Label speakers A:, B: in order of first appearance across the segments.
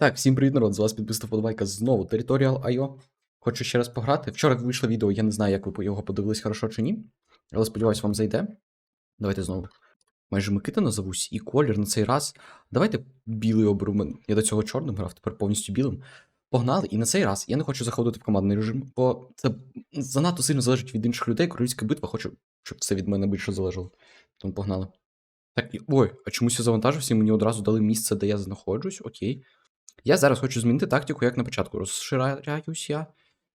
A: Так, всім привіт, народ, з вас підписав подобайка знову Territorial IO. Хочу ще раз пограти. Вчора вийшло відео, я не знаю, як ви його подивились хорошо чи ні. Але сподіваюсь, вам зайде. Давайте знову. Майже Микита назовусь, і колір на цей раз. Давайте білий оберу. Я до цього чорним грав, тепер повністю білим. Погнали, і на цей раз я не хочу заходити в командний режим, бо це занадто сильно залежить від інших людей. Королівська битва, хочу, щоб це від мене більше залежало. Тому погнали. Так, і... ой, а чомусь я завантажився, і мені одразу дали місце, де я знаходжусь. Окей. Я зараз хочу змінити тактику, як на початку. Розширяюсь я.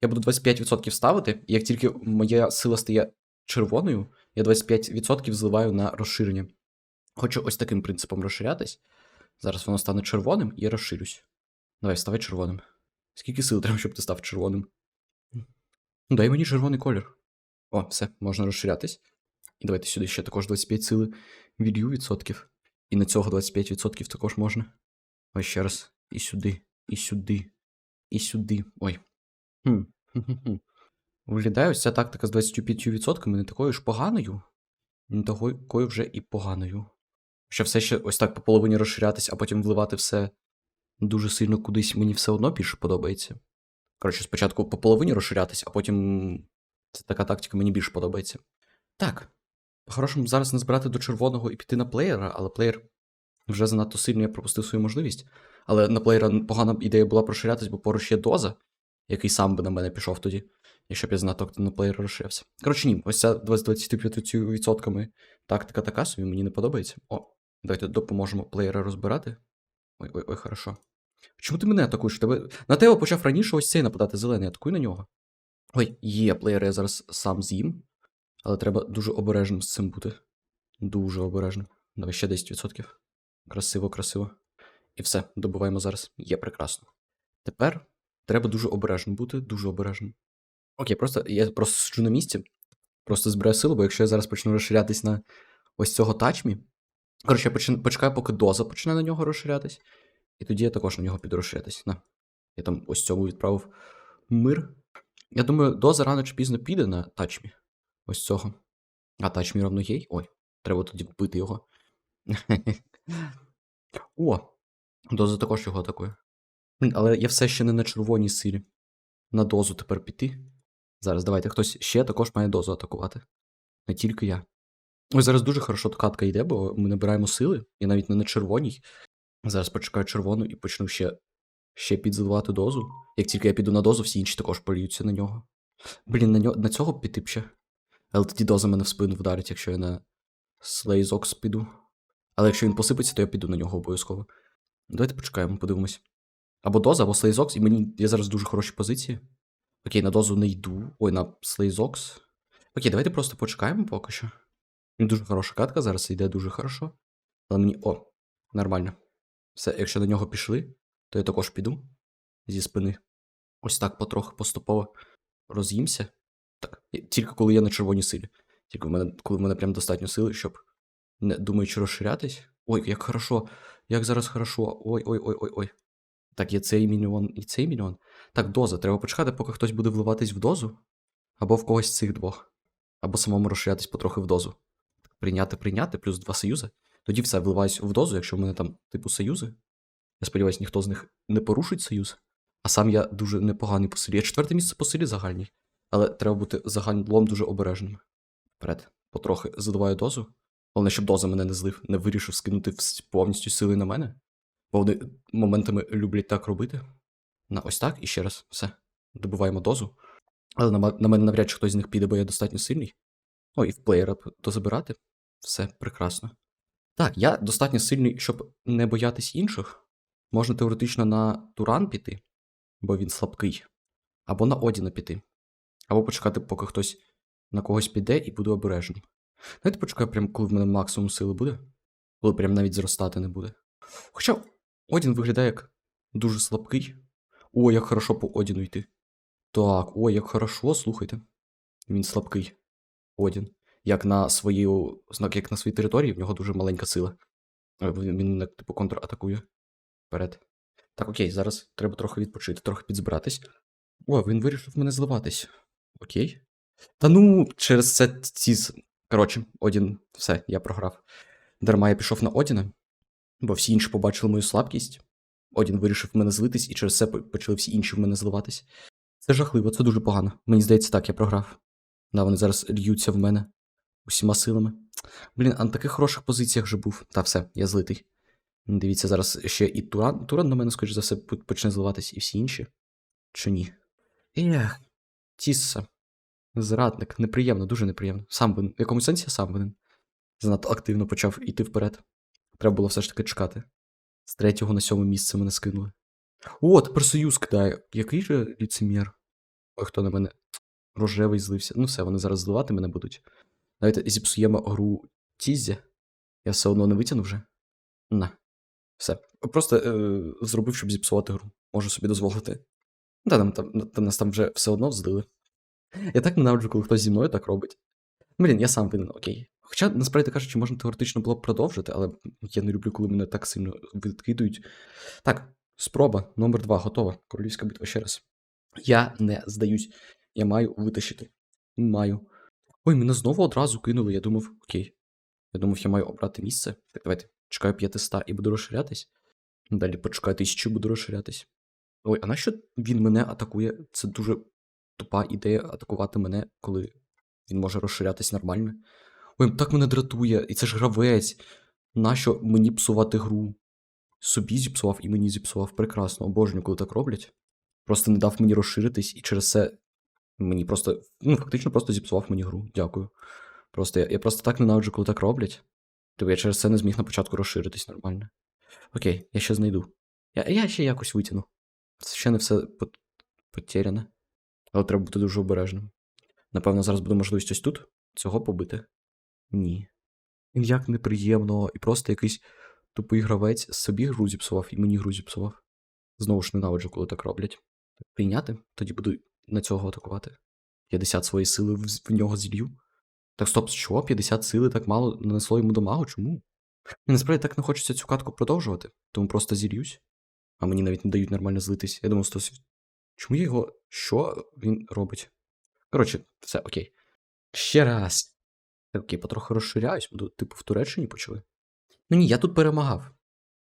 A: Я буду 25% ставити, і як тільки моя сила стає червоною, я 25% зливаю на розширення. Хочу ось таким принципом розширятись. Зараз воно стане червоним і я розширюсь. Давай, ставай червоним. Скільки сил треба, щоб ти став червоним? Ну, дай мені червоний колір. О, все, можна розширятись. І давайте сюди ще також 25 сили від'ю відсотків. І на цього 25% також можна. Ось ще раз. І сюди, і сюди, і сюди. Ой. Хм. Виглядає ось ця тактика з 25% не такою ж поганою. Не такою вже і поганою. Що все ще ось так по половині розширятись, а потім вливати все дуже сильно кудись мені все одно більше подобається. Коротше, спочатку по половині розширятись, а потім це така тактика мені більше подобається. Так. По-хорошому, зараз не збирати до червоного і піти на плеєра, але плеєр вже занадто сильно я пропустив свою можливість. Але на плеєра погана ідея була розширятись, бо поруч є доза, який сам би на мене пішов тоді, якщо б я знато на плеєра розширився. Коротше, ні, ось ця 25% тактика така собі мені не подобається. О, давайте допоможемо плеєра розбирати. Ой, ой, ой, хорошо. Чому ти мене атакуєш? Тебе... На тебе почав раніше ось цей нападати зелений, атакуй на нього. Ой, є плеєра, я зараз сам з'їм. Але треба дуже обережним з цим бути. Дуже обережним. Давай ще 10%. Красиво, красиво. І все, добуваємо зараз. Є прекрасно. Тепер треба дуже обережним бути, дуже обережним. Окей, просто я просто сиджу на місці, просто збираю силу, бо якщо я зараз почну розширятись на ось цього тачмі. Коротше, я почин... почекаю, поки доза почне на нього розширятись. І тоді я також на нього піду розширятись. На. Я там ось цьому відправив мир. Я думаю, доза рано чи пізно піде на тачмі. Ось цього. А тачмі равно єй. Ой, треба тоді вбити його. О! Доза також його атакує. Але я все ще не на червоній силі. На дозу тепер піти. Зараз давайте хтось ще також має дозу атакувати. Не тільки я. Ось зараз дуже хорошо катка йде, бо ми набираємо сили. Я навіть не на червоній. Зараз почекаю червону і почну ще, ще підзливати дозу. Як тільки я піду на дозу, всі інші також поліються на нього. Блін, на, нього, на цього піти б ще. Але тоді доза мене в спину вдарить, якщо я на Слейзокс піду. Але якщо він посипеться, то я піду на нього обов'язково. Давайте почекаємо, подивимось. Або доза, або Слейзокс, і мені я зараз дуже хорошій позиції. Окей, на дозу не йду. Ой, на Слейзокс. Окей, давайте просто почекаємо поки що. Дуже хороша катка, зараз йде дуже хорошо. Але мені. О, нормально. Все, якщо на нього пішли, то я також піду зі спини. Ось так потрохи поступово роз'їмся. Так, тільки коли я на червоній силі. Тільки в мене, коли в мене прям достатньо сили, щоб не думаючи розширятись. Ой, як хорошо, як зараз хорошо. Ой, ой, ой, ой, ой. Так, є цей мільйон і цей мільйон. Так, доза. Треба почекати, поки хтось буде вливатись в дозу. Або в когось з цих двох. Або самому розширятись потрохи в дозу. Прийняти, прийняти, плюс два союзи. Тоді все, вливаюсь в дозу, якщо в мене там, типу, союзи. Я сподіваюся, ніхто з них не порушить союз. А сам я дуже непоганий по силі. Я четверте місце по силі загальній. Але треба бути загалом дуже обережним. Вперед, потрохи заливаю дозу. Головне, щоб доза мене не злив, не вирішив скинути повністю сили на мене. Бо вони моментами люблять так робити. На ось так і ще раз. Все. Добуваємо дозу. Але на, на мене навряд чи хтось з них піде, бо я достатньо сильний. О, і в плеєра п- дозабирати. Все прекрасно. Так, я достатньо сильний, щоб не боятись інших. Можна теоретично на Туран піти, бо він слабкий. Або на Одіна піти. Або почекати, поки хтось на когось піде і буду обережним. Давайте почекаю, прям, коли в мене максимум сили буде, коли прям навіть зростати не буде. Хоча Одін виглядає як дуже слабкий. О, як хорошо по Одіну йти. Так, о, як хорошо, слухайте. Він слабкий. Одін. Як на свою, як на своїй території, в нього дуже маленька сила. Е, він типу контратакує. Вперед. Так, окей, зараз треба трохи відпочити, трохи підзбиратись. О, він вирішив мене зливатись. Окей. Та ну, через це ці. Коротше, Одін, все, я програв. Дарма я пішов на Одіна, бо всі інші побачили мою слабкість. Одін вирішив в мене злитись, і через це почали всі інші в мене зливатись. Це жахливо, це дуже погано. Мені здається, так, я програв. Да, вони зараз льються в мене усіма силами. Блін, а на таких хороших позиціях вже був. Та все, я злитий. Дивіться, зараз ще і Туран, Туран на мене, скоріш за все, почне зливатись, і всі інші. Чи ні? Ех, Тісса. Зрадник, неприємно, дуже неприємно. Сам винен. В якомусь сенсі я сам винен. Занадто активно почав іти вперед. Треба було все ж таки чекати. З третього на сьоме місце мене скинули. О, тепер союз кидає. Який же ліцемір? Ой, хто на мене рожевий злився. Ну все, вони зараз зливати мене будуть. Давайте зіпсуємо гру Тіззі. Я все одно не витягну вже. На. Все. Просто е, зробив, щоб зіпсувати гру. Можу собі дозволити. Та там, там, там нас там вже все одно злили. Я так ненавиджу, коли хтось зі мною так робить. Блін, я сам винен, окей. Хоча, насправді кажучи, можна теоретично було б продовжити, але я не люблю, коли мене так сильно відкидують. Так, спроба номер два готова. Королівська битва ще раз. Я не здаюсь. Я маю витащити. Маю. Ой, мене знову одразу кинули. Я думав, окей. Я думав, я маю обрати місце. Так, давайте. Чекаю 500 і буду розширятись. Далі почекаю тисячу, буду розширятись. Ой, а нащо він мене атакує? Це дуже тупа ідея атакувати мене, коли він може розширятись нормально. Ой, так мене дратує, і це ж гравець. Нащо мені псувати гру? Собі зіпсував і мені зіпсував. Прекрасно, обожнюю, коли так роблять. Просто не дав мені розширитись, і через це мені просто, ну, фактично просто зіпсував мені гру. Дякую. Просто я, я просто так ненавиджу, коли так роблять. Тобто я через це не зміг на початку розширитись нормально. Окей, я ще знайду. Я, я ще якось витягну. Це ще не все пот- потеряне. Але треба бути дуже обережним. Напевно, зараз буде можливість ось тут цього побити. Ні. Він як неприємно, і просто якийсь тупий гравець собі гру зіпсував і мені гру зіпсував. Знову ж ненавиджу, коли так роблять. Прийняти, тоді буду на цього атакувати. 50 свої сили в, нього зілью. Так стоп, що? 50 сили так мало нанесло йому дамагу? Чому? Мені насправді так не хочеться цю катку продовжувати, тому просто зільюсь. А мені навіть не дають нормально злитись. Я думав, 100... чому я його. Що він робить? Коротше, все, окей. Ще раз. Окей, потроху розширяюсь, буду, типу, в Туреччині почали. Ну ні, я тут перемагав.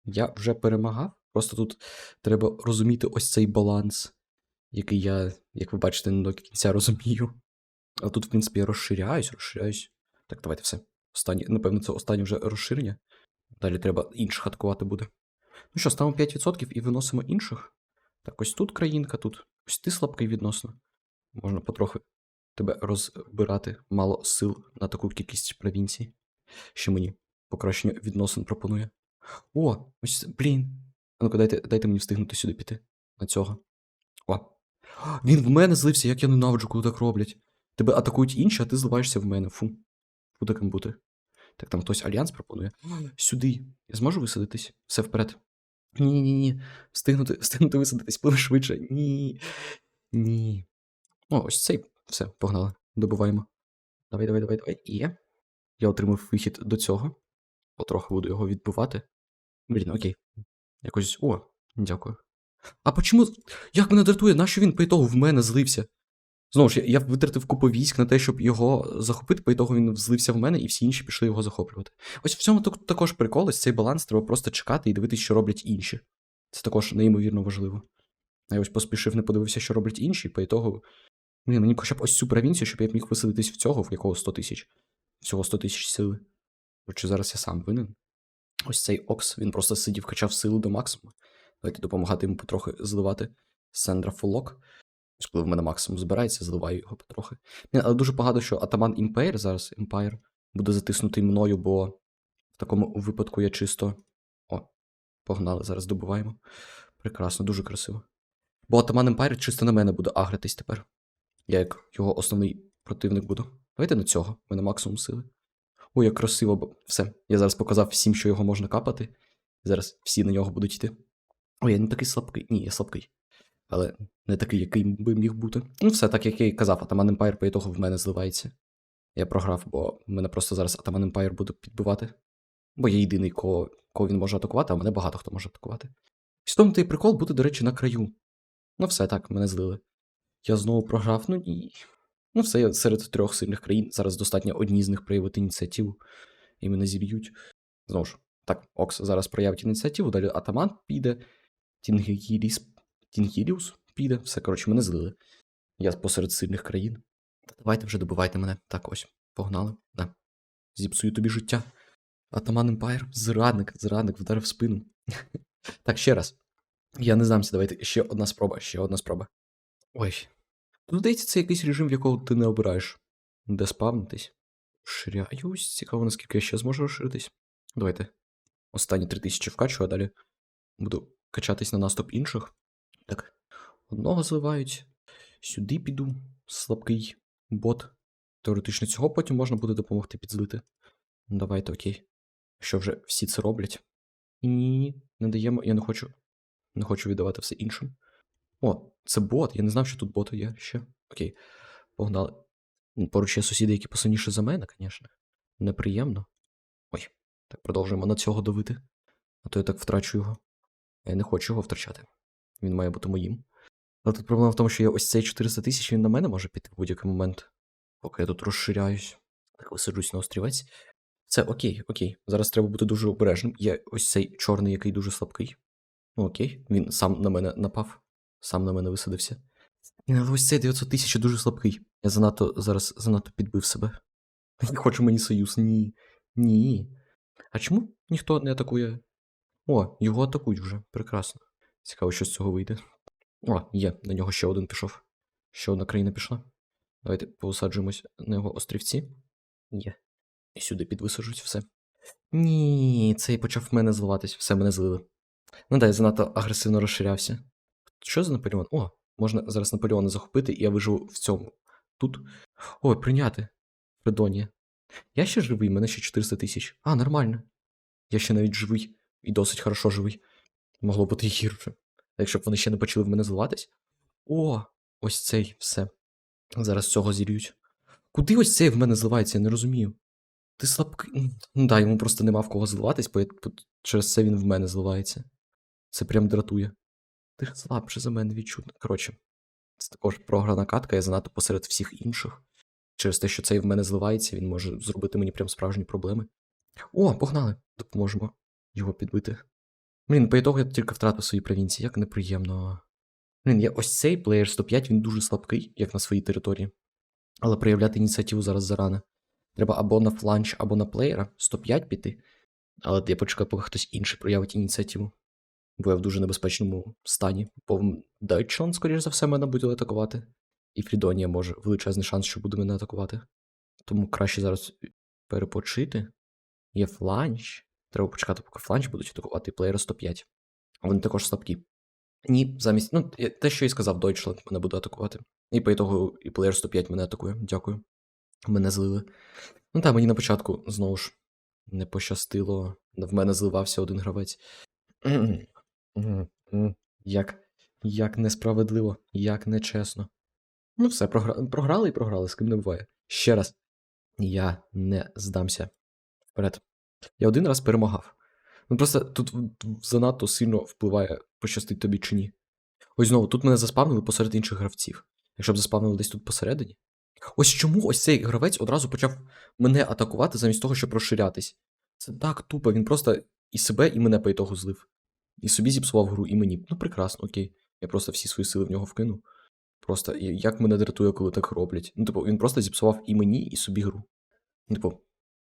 A: Я вже перемагав. Просто тут треба розуміти ось цей баланс, який я, як ви бачите, не до кінця розумію. А тут, в принципі, я розширяюсь, розширяюсь. Так, давайте все. Останнє, напевно, це останнє вже розширення. Далі треба інших атакувати буде. Ну що, ставимо 5% і виносимо інших. Так, ось тут країнка, тут. Ось ти слабкий відносно. Можна потрохи тебе розбирати. Мало сил на таку кількість провінцій. Що мені покращення відносин пропонує. О, ось, блін. А ну-ка, дайте, дайте мені встигнути сюди піти. На цього. О. Він в мене злився, як я ненавиджу, коли так роблять. Тебе атакують інші, а ти зливаєшся в мене. Фу. Фу бути. Так там хтось альянс пропонує. Сюди. Я зможу висадитись? Все вперед. Ні, ні, ні. Встигнути, встигнути висадитись, пливи швидше. Ні. Ні. О, ось цей. Все, погнали. Добуваємо. Давай, давай, давай, давай. Є. Я отримав вихід до цього. Потроху буду його відбивати. Блін, окей. Якось. О, дякую. А почому. Як мене дратує, нащо він по ітогу в мене злився? Знову ж, я, витратив купу військ на те, щоб його захопити, по ітогу він злився в мене, і всі інші пішли його захоплювати. Ось в цьому також прикол, цей баланс треба просто чекати і дивитися, що роблять інші. Це також неймовірно важливо. Я ось поспішив, не подивився, що роблять інші, по ітогу. Блін, мені хоча б ось цю провінцію, щоб я міг висадитись в цього, в якого 100 тисяч. Всього 100 тисяч сили. Отже, зараз я сам винен. Ось цей Окс, він просто сидів, качав сили до максимуму. Давайте допомагати йому потрохи зливати Сендра Фулок. Ось коли в мене максимум збирається, зливаю його потрохи. Але дуже погано, що атаман Імпейр зараз, Empire, буде затиснутий мною, бо в такому випадку я чисто. О, погнали, зараз добуваємо. Прекрасно, дуже красиво. Бо атаман Емпайр чисто на мене буде агритись тепер. Я як його основний противник буду. Давайте на цього, в мене максимум сили. Ой, як красиво, все. Я зараз показав всім, що його можна капати. Зараз всі на нього будуть йти. Ой, я не такий слабкий. Ні, я слабкий. Але не такий, який би міг бути. Ну, все так, як я і казав, Атаман Емпайр по ітогу в мене зливається. Я програв, бо мене просто зараз Атаман Емпайр буде підбивати. Бо я єдиний, кого, кого він може атакувати, а мене багато хто може атакувати. Тому той прикол бути, до речі, на краю. Ну, все так, мене злили. Я знову програв, ну і. Ну, все, я серед трьох сильних країн. Зараз достатньо одній з них проявити ініціативу, і мене зіб'ють. Знову ж, так, Окс зараз проявить ініціативу, далі Атаман піде, Тінгіріс. Тінгіріус піде. Все, коротше, мене злили. Я посеред сильних країн. Та давайте вже добивайте мене. Так ось. Погнали. Да. Зіпсую тобі життя. Атаман Емпайр. Зрадник, зрадник, вдарив спину. так, ще раз. Я не здамся, давайте ще одна спроба, ще одна спроба. Ой. Тут здається, це якийсь режим, в якого ти не обираєш. Де спавнитись? Ширяюсь. Цікаво, наскільки я ще зможу розширитись. Давайте. Останні 3000 вкачу, а далі буду качатись на наступ інших. Одного зливають. Сюди піду. Слабкий бот. Теоретично цього потім можна буде допомогти підзлити. Давайте, окей. Що вже всі це роблять. Ні, не даємо. Я не хочу. Не хочу віддавати все іншим. О, це бот. Я не знав, що тут боти є ще. Окей. Погнали. Поруч є сусіди, які посильніше за мене, звісно. Неприємно. Ой, так продовжуємо на цього давити. А то я так втрачу його. Я не хочу його втрачати. Він має бути моїм. Але тут проблема в тому, що я ось цей 400 тисяч він на мене може піти в будь-який момент. Поки я тут розширяюсь. Так висаджусь на острівець. Це окей, окей. Зараз треба бути дуже обережним. Є ось цей чорний, який дуже слабкий. Ну окей, він сам на мене напав, сам на мене висадився. Але ось цей 900 тисяч дуже слабкий. Я занадто зараз занадто підбив себе. Не хочу мені союз. Ні. Ні. А чому ніхто не атакує? О, його атакують вже. Прекрасно. Цікаво, що з цього вийде. О, є, на нього ще один пішов. Ще одна країна пішла. Давайте повисаджуємось на його острівці. Є. І сюди підвисаджують все. Ні, цей почав мене зливатись, все мене злили. Ну да, я занадто агресивно розширявся. Що за Наполеон? О, можна зараз Наполеона захопити, і я виживу в цьому. Тут. Ой, прийняти. Фредонія. Я ще живий, мене ще 400 тисяч. А, нормально. Я ще навіть живий. І досить хорошо живий. Могло бути гірше. Якщо б вони ще не почали в мене зливатись. О, ось цей все. Зараз цього зірюють. Куди ось цей в мене зливається, я не розумію. Ти слабкий. Ну да, йому просто нема в кого зливатись, бо через це він в мене зливається. Це прям дратує. Ти ж слабше за мене відчутно. Коротше, це також програна катка, я занадто посеред всіх інших. Через те, що цей в мене зливається, він може зробити мені прям справжні проблеми. О, погнали! Допоможемо його підбити. Блін, по ітогу я тільки втратив свої провінції, як неприємно. Блін, я ось цей плеєр 105, він дуже слабкий, як на своїй території. Але проявляти ініціативу зараз зарано. Треба або на фланч, або на плеєра 105 піти. Але я почекаю, поки хтось інший проявить ініціативу. Бо я в дуже небезпечному стані. Бо Дайчланд, скоріш за все, мене буде атакувати. І Фрідонія може величезний шанс, що буде мене атакувати. Тому краще зараз перепочити. Є фланч. Треба почекати, поки фланч будуть атакувати і плеєра 105. Вони також слабкі. Ні, замість. Ну, те, що і сказав, Дойчланд мене буде атакувати. І по ітогу і плеєр 105 мене атакує. Дякую. Мене злили. Ну так, мені на початку знову ж не пощастило. В мене зливався один гравець. Як, як несправедливо, як нечесно. Ну, все, програ... програли і програли, з ким не буває. Ще раз. Я не здамся. Вперед. Я один раз перемагав. Ну просто тут занадто сильно впливає, пощастить тобі чи ні. Ось знову, тут мене заспавнили посеред інших гравців. Якщо б заспавнили десь тут посередині. Ось чому ось цей гравець одразу почав мене атакувати замість того, щоб розширятись. Це так тупо, він просто і себе, і мене по ітогу злив. І собі зіпсував гру, і мені. Ну, прекрасно, окей. Я просто всі свої сили в нього вкинув. Просто як мене дратує, коли так роблять. Ну, типу, він просто зіпсував і мені, і собі гру. Ну, типу,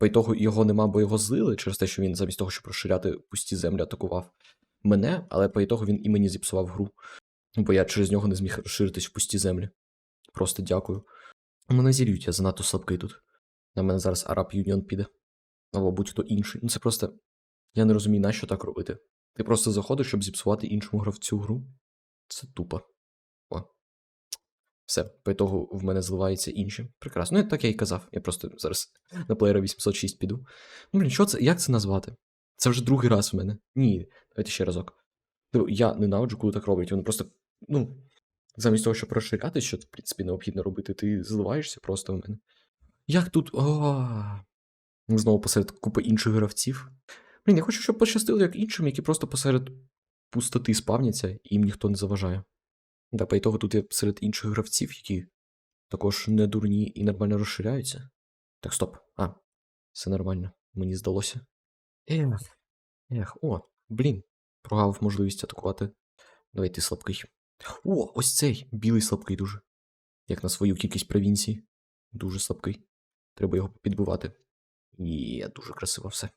A: по ітогу його нема, бо його злили через те, що він замість того, щоб розширяти пусті землі, атакував мене, але по ітогу він і мені зіпсував гру. Бо я через нього не зміг розширитись в пусті землі. Просто дякую. Мене зірють, я занадто слабкий тут. На мене зараз Араб Юніон піде. Або будь-хто інший. Ну це просто. Я не розумію, нащо так робити. Ти просто заходиш, щоб зіпсувати іншому гравцю гру. Це тупо. Все, по ітогу в мене зливаються інші. Прекрасно. Ну, так я і казав. Я просто зараз на плеєра 806 піду. Ну, блін, що це? Як це назвати? Це вже другий раз в мене. Ні, давайте ще разок. Типу, Я ненавиджу, коли так роблять. Вони просто, ну, замість того, щоб розширяти, що в принципі необхідно робити, ти зливаєшся просто в мене. Як тут. О! Знову посеред купи інших гравців. Блін, я хочу, щоб пощастило як іншим, які просто посеред пустоти спавняться, і їм ніхто не заважає. Да, по ітогу тут є серед інших гравців, які також не дурні і нормально розширяються. Так, стоп. А, все нормально, мені здалося. Ех, ех, о, блін, прогавив можливість атакувати Давай ти слабкий. О, ось цей білий слабкий дуже. Як на свою кількість провінцій. Дуже слабкий. Треба його підбивати. Є, дуже красиво все.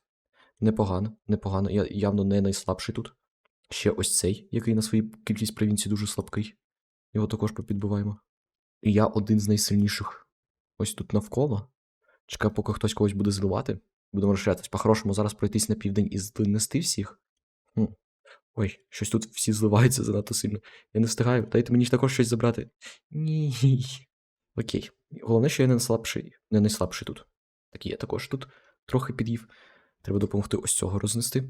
A: Непогано, непогано. Я явно не найслабший тут. Ще ось цей, який на свою кількість провінцій дуже слабкий. Його також попідбиваємо. І я один з найсильніших. Ось тут навколо. Чекаю, поки хтось когось буде зливати. Будемо розширятись. По-хорошому зараз пройтись на південь і знести всіх. Хм. Ой, щось тут всі зливаються занадто сильно. Я не встигаю. Дайте мені також щось забрати. Ні. Окей. Головне, що я не найслабший, не найслабший тут. Так я також тут трохи під'їв. Треба допомогти ось цього рознести.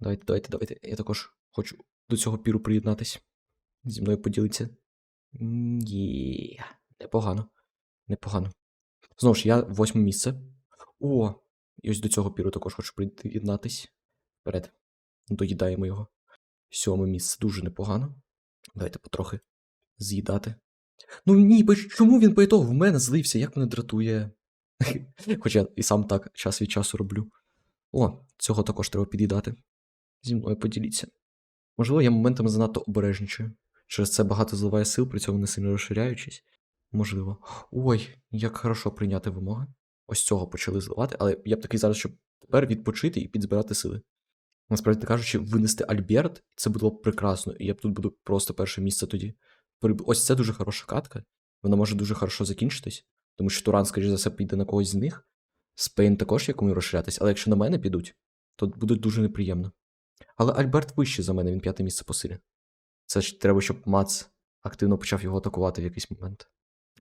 A: Давайте, давайте, давайте. Я також хочу до цього піру приєднатись. Зі мною поділиться. Є. Непогано. Непогано. Знову ж, я восьме місце. О! І ось до цього піру також хочу приєднатись. Вперед. Доїдаємо його. Сьоме місце дуже непогано. Давайте потрохи з'їдати. Ну ні, чому він по в мене злився? Як мене дратує. Хоча я і сам так час від часу роблю. О, цього також треба під'їдати. Зі мною поділіться. Можливо, я моментами занадто обережничаю. Через це багато зливає сил, при цьому не сильно розширяючись. Можливо. Ой, як хорошо прийняти вимоги. Ось цього почали зливати, але я б такий зараз, щоб тепер відпочити і підзбирати сили. Насправді кажучи, винести Альберт, це було б прекрасно, і я б тут буду просто перше місце тоді. Ось це дуже хороша катка. Вона може дуже хорошо закінчитись, тому що Туран, скоріш за все, піде на когось з них. Спейн також є кому розширятись, але якщо на мене підуть, то буде дуже неприємно. Але Альберт вищий за мене, він п'яте місце по силі. Це ж треба, щоб Мац активно почав його атакувати в якийсь момент.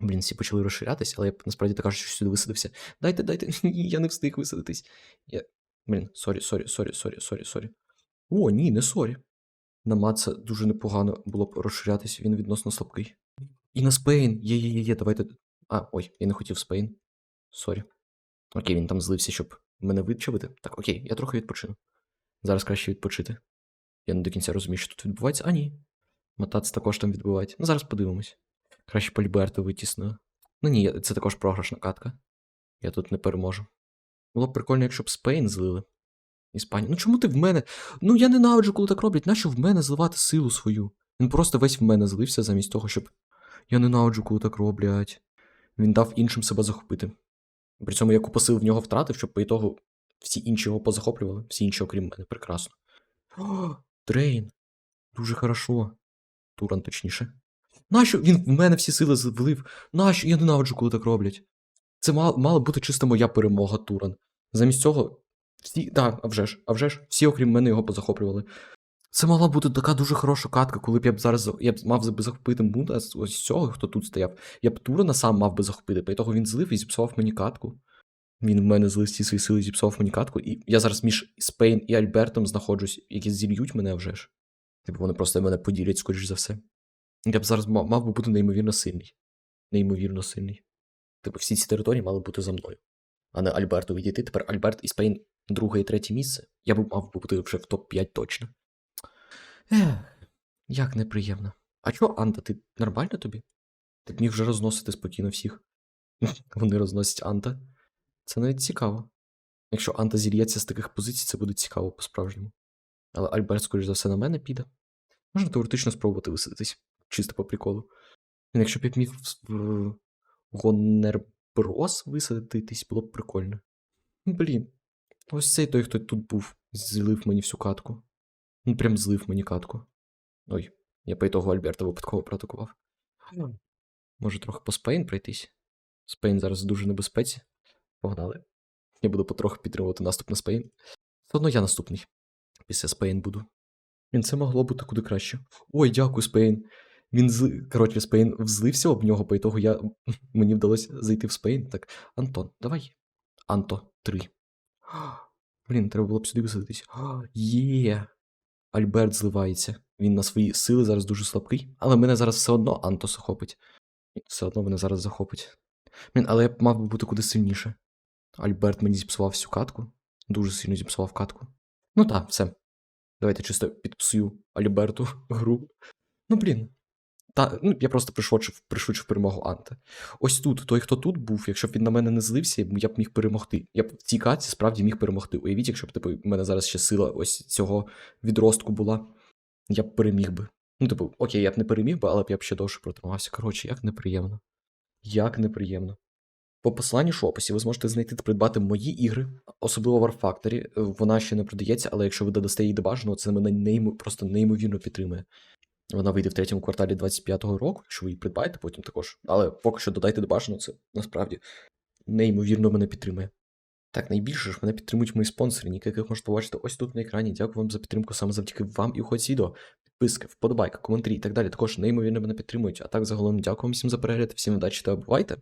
A: Блін, всі почали розширятись, але я насправді так кажу, що сюди висадився. Дайте, дайте. Ні, я не встиг висадитись. Я... Блін, сорі, сорі, сорі, сорі, сорі, сорі. О, ні, не сорі. На Маца дуже непогано було б розширятись, він відносно слабкий. І на Спейн. Є, є, є, є, давайте. А, ой, я не хотів Спейн. Сорі. Окей, він там злився, щоб мене вичавити. Так, окей, я трохи відпочину. Зараз краще відпочити. Я не до кінця розумію, що тут відбувається. А, ні. Матац також там відбувається. Ну, зараз подивимось. Краще Пальберту витісною. Ну ні, це також програшна катка. Я тут не переможу. Було б прикольно, якщо б Спейн злили. Іспанію. Ну чому ти в мене? Ну я ненавиджу, коли так роблять. Нащо в мене зливати силу свою? Він просто весь в мене злився замість того, щоб. Я ненавиджу, коли так роблять. Він дав іншим себе захопити. При цьому я купу сил в нього втратив, щоб по ітогу всі інші його позахоплювали, всі інші, окрім мене, прекрасно. О, Трейн. Дуже хорошо. Туран, точніше. Нащо він в мене всі сили влив? Нащо? Я ненавиджу, коли так роблять. Це мала, мала бути чисто моя перемога, Туран. Замість цього. Всі, да, а вже ж, а вже ж, всі, окрім мене, його позахоплювали. Це мала бути така дуже хороша катка, коли б я б зараз я б мав би захопити Муда з ось цього, хто тут стояв. Я б Турана сам мав би захопити, при того він злив і зіпсував мені катку. Він в мене злив всі свої сили, зіпсував мені катку, і я зараз між Спейн і Альбертом знаходжусь, які зільють мене вже ж. Типу вони просто мене поділять, скоріш за все. Я б зараз мав, би бути неймовірно сильний. Неймовірно сильний. Типу, всі ці території мали бути за мною. А не Альберту відійти. Тепер Альберт і Спейн друге і третє місце. Я б мав би бути вже в топ-5 точно. Ех, як неприємно. А чого, Анта, ти нормально тобі? Ти б міг вже розносити спокійно всіх. Вони розносять Анта. Це навіть цікаво. Якщо Анта зільється з таких позицій, це буде цікаво по-справжньому. Але Альберт, скоріш за все, на мене піде. Можна теоретично спробувати висадитись. Чисто по приколу. Якщо б я міг в- Гонерброс висадитись, було б прикольно. Блін. Ось цей той, хто тут був, злив мені всю катку. Ну, прям злив мені катку. Ой, я по ітогу Альберта випадково проатакував. Може трохи по Спейн пройтись? Спейн зараз дуже небезпеці. Погнали. Я буду потроху підтримувати наступ на Спейн. Все одно я наступний. Після Спейн буду. Він це могло бути куди краще. Ой, дякую, Спейн. Він з. Коротше, Спейн взлився об нього, по ітогу я... мені вдалося зайти в Спейн. Так, Антон, давай. Анто, 3. Блін, треба було б сюди висадитись. Є. Альберт зливається. Він на свої сили зараз дуже слабкий, але мене зараз все одно Анто захопить. Все одно мене зараз захопить. Блін, але я б мав би бути куди сильніше. Альберт мені зіпсував всю катку. Дуже сильно зіпсував катку. Ну так, все. Давайте чисто підпсую Альберту гру. Ну, блін. Та, ну, я просто пришвидшив, пришвидшив перемогу Анта. Ось тут, той, хто тут був, якщо б він на мене не злився, я б міг перемогти. Я б в цій катці справді міг перемогти. Уявіть, якщо б типу, в мене зараз ще сила ось цього відростку була, я б переміг би. Ну, типу, окей, я б не переміг би, але б я б ще довше протримався. Коротше, як неприємно. Як неприємно. По посиланню в описі ви зможете знайти та придбати мої ігри, особливо War Factory. Вона ще не продається, але якщо ви додасте її до бажаного, це мене неймо, просто неймовірно підтримує. Вона вийде в третьому кварталі 25-го року, якщо ви її придбаєте потім також. Але поки що додайте до бажаного, це насправді неймовірно мене підтримує. Так, найбільше ж мене підтримують мої спонсори, яких можете побачити ось тут на екрані. Дякую вам за підтримку саме завдяки вам і уходь відео. Підписки, вподобайка, коментарі і так далі. Також неймовірно мене підтримують. А так загалом дякую вам всім за перегляд, всім удачі та бувайте!